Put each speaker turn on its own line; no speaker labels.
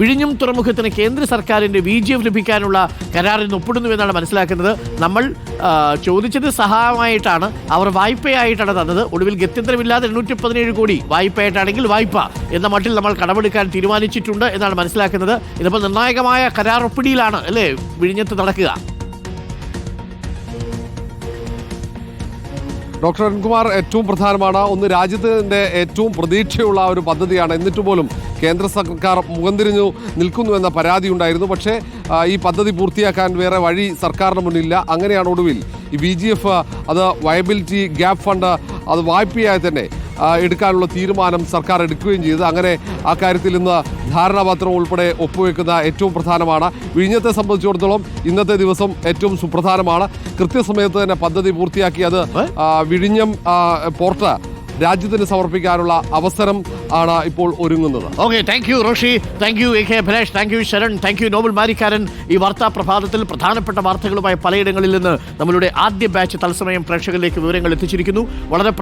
വിഴിഞ്ഞം തുറമുഖത്തിന് കേന്ദ്ര സർക്കാരിന്റെ വി ജി എഫ് ലഭിക്കാനുള്ള കരാറിൽ ഒപ്പിടുന്നുവെന്നാണ് മനസ്സിലാക്കുന്നത്. നമ്മൾ ചോദിച്ചത് സഹായമായിട്ടാണ്. അവർ വായ്പയായിട്ടാണ് തന്നത്. ഒടുവിൽ ഗത്യന്തരമില്ലാതെ എണ്ണൂറ്റി പതിനേഴ് കോടി വായ്പയായിട്ടാണെങ്കിൽ വായ്പ എന്ന മട്ടിൽ നമ്മൾ കടമെടുക്കാൻ തീരുമാനിച്ചിട്ടുണ്ട് എന്നാണ് മനസ്സിലാക്കുന്നത്. ഇതിപ്പോൾ നിർണായകമായ കരാർ ഒപ്പിടിയിലാണ് അല്ലേ? വിഴിഞ്ഞത്ത് നടക്കുക.
ഡോക്ടർ അരുൺകുമാർ ഏറ്റവും പ്രധാനമാണ്. ഒന്ന് രാജ്യത്തിന്റെ ഏറ്റവും പ്രതീക്ഷയുള്ള ഒരു പദ്ധതിയാണ്. എന്നിട്ട് പോലും കേന്ദ്ര സർക്കാർ മുഖം തിരിഞ്ഞു നിൽക്കുന്നു എന്ന പരാതി ഉണ്ടായിരുന്നു. പക്ഷേ ഈ പദ്ധതി പൂർത്തിയാക്കാൻ വേറെ വഴി സർക്കാരിന് മുന്നില്ല അങ്ങനെയാണ് ഒടുവിൽ ഈ ബി ജി എഫ് അത് വയബിലിറ്റി ഗ്യാപ്പ് ഫണ്ട് അത് വായ്പയായി തന്നെ എടുക്കാനുള്ള തീരുമാനം സർക്കാർ എടുക്കുകയും ചെയ്തു. അങ്ങനെ ആ കാര്യത്തിൽ ഇന്ന് ധാരണാപത്രം ഉൾപ്പെടെ ഒപ്പുവെക്കുന്ന ഏറ്റവും പ്രധാനമാണ്. വിഴിഞ്ഞത്തെ സംബന്ധിച്ചിടത്തോളം ഇന്നത്തെ ദിവസം ഏറ്റവും സുപ്രധാനമാണ്. കൃത്യസമയത്ത് തന്നെ പദ്ധതി പൂർത്തിയാക്കി അത് വിഴിഞ്ഞം പോർട്ട് രാജ്യത്തിന് സമർപ്പിക്കാനുള്ള അവസരം ആണ് ഇപ്പോൾ ഒരുങ്ങുന്നത്.
Okay thank you Roshi thank you A K Abhilash thank you Sharan thank you Nobel Marikkaran ഈ വാർത്താ പ്രഭാതത്തിൽ പ്രധാനപ്പെട്ട വാർത്തകളുമായി പലയിടങ്ങളിൽ നിന്ന് നമ്മളുടെ ആദ്യ ബാച്ച് തത്സമയം പ്രേക്ഷകരിലേക്ക് വിവരങ്ങൾ എത്തിച്ചിരിക്കുന്നു. വളരെ